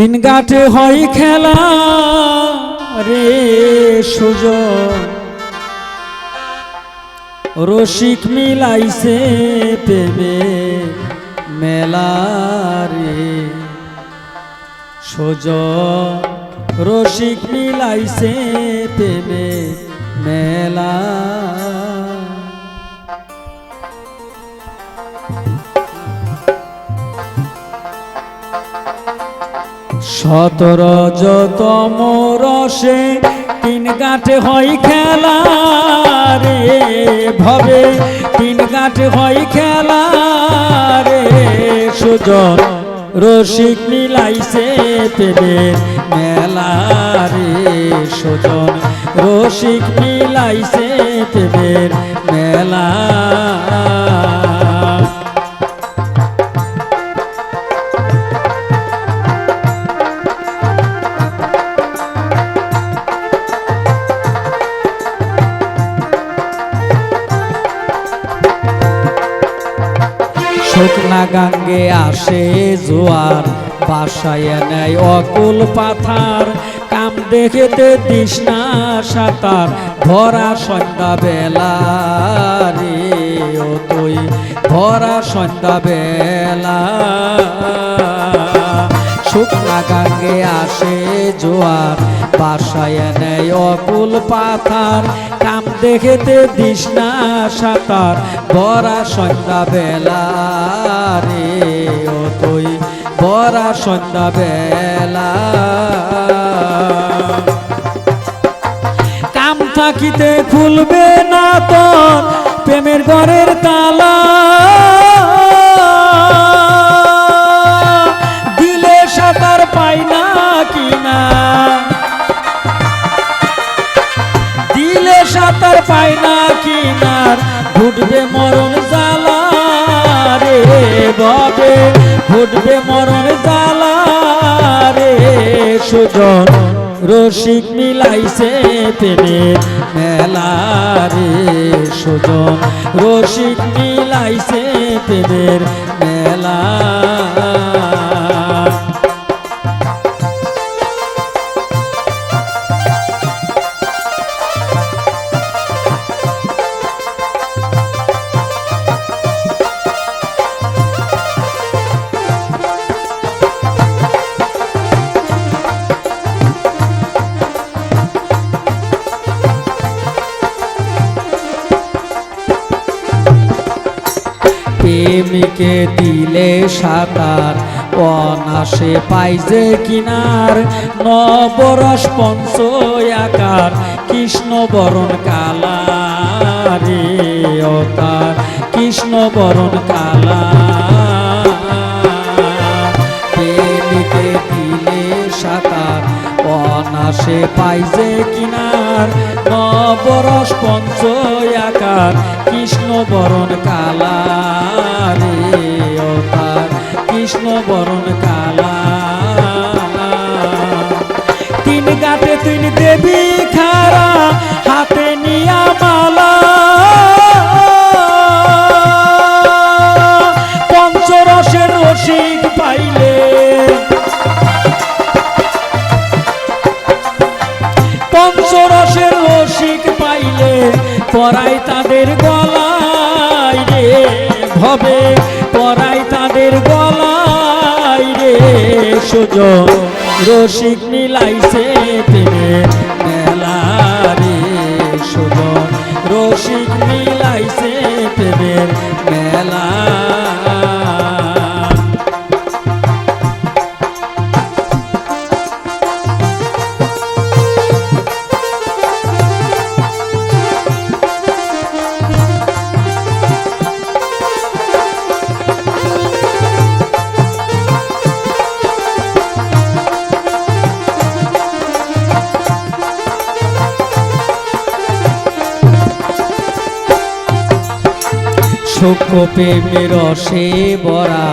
তিন গাঠে হয় খেলা রে সুজন। রসিক মিলাইছে প্রেমে মেলা রে সুজন। রসিক মিলাইছে প্রেমে মেলা সতর যতম রসে তিন গাঁটে হয় খেলা রে ভবে। তিন গাঁটে হয় খেলা রে সুজন। রসিক মিলাইছে পেবের মেলা রে সুজন। রসিক মিলাইছে পেবের মেলা শুকনা গাঙ্গে আসে জোয়ার, বাসায় নেয় অকুল পাথার, কাম দেখেতে তৃষ্ণা সাঁতার, ভরা সন্ধ্যা বেলা রে ও তুই, ভরা সন্ধ্যা বেলা শুকনা গাঙ্গে আসে জোয়ার। বাসায় নেয় অকুল পাথার, কাম দেখেতে তৃষ্ণা সাঁতার। বরা সন্ধ্যা বেলা রে ও তুই, বরা সন্ধ্যা বেলা কাম থাকিতে খুলবে না তোর প্রেমের ঘরের তালা। পাই না কিনার, ঘুটবে মরণ জ্বালা রে বাবে ঘুটবে মরণ জ্বালা রে সুজন। রসিক মিলাইছে প্রেমের মেলা রে সুজন। রসিক মিলাইছে প্রেমের মেলা প্রেমিকে দিলে সাঁতার অনাসে পাইজে কিনার। নবরস পঞ্চ আকার কৃষ্ণ বরণ কালা রে অকার কৃষ্ণ বরণ কালা প্রেমিকে দিলে সাঁতার অনাসে পাইজে কিনার। নবরস পঞ্চ আকার কৃষ্ণ বরণ কালা রে অকার কৃষ্ণ বরণ কালা। তিন গাতে তিন দেবী খারা, হাতে নিয়া মালা। পঞ্চরসের রসিক পাইলে। পঞ্চরসের রসিক পাইলে, পরাই তাদের গলায় রে ভবে পরাই তাদের গলায় রে সুযোগ রসিক মিলাইছে সুখ প্রেমের রসে বরা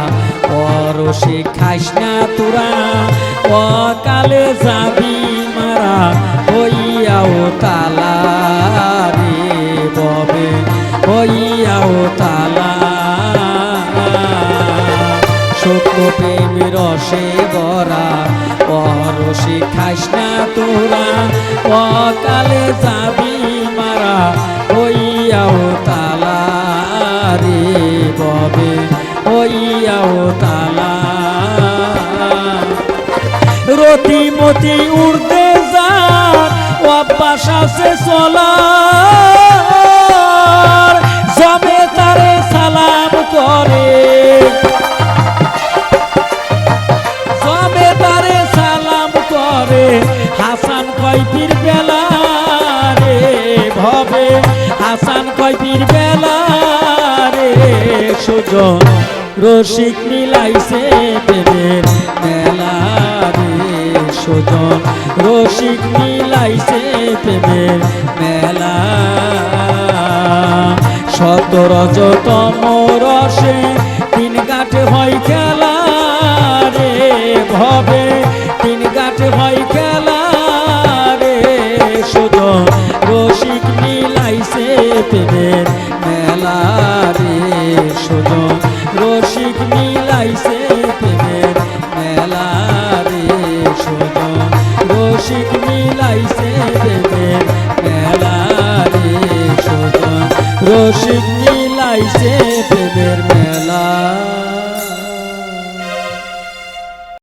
অরসে খাইস না তোরা, অকালে যাবি মারা, হইয়াও তালা রে ববে, হইয়াও তালা। সত্য প্রেম রসে ভরা রসিক খাইস না তোরা, অকালে যাবি রতিমতি উড়তে যান অভ্যাস আছে চলার, জমে তারে সালাম করে। জমে তারে সালাম করে, হাসান কয়পির বেলা রে ভবে। হাসান কয়পির বেলা রে, সুজন রসিক মিলাইছে প্রেমের মেলা রে সুজন, রসিক মিলাইছে প্রেমের মেলা। শত রজতম রসে তিন গাঁটে হয় খেলা রে ভবে। তিন গাঁটে হয় খেলা রে শুধু রসিক মিলাইছে প্রেমের মেলা রে শুধু রসিক মিলাইছে রসিক মিলাইছে প্রেমের মেলা রসিক মিলাইছে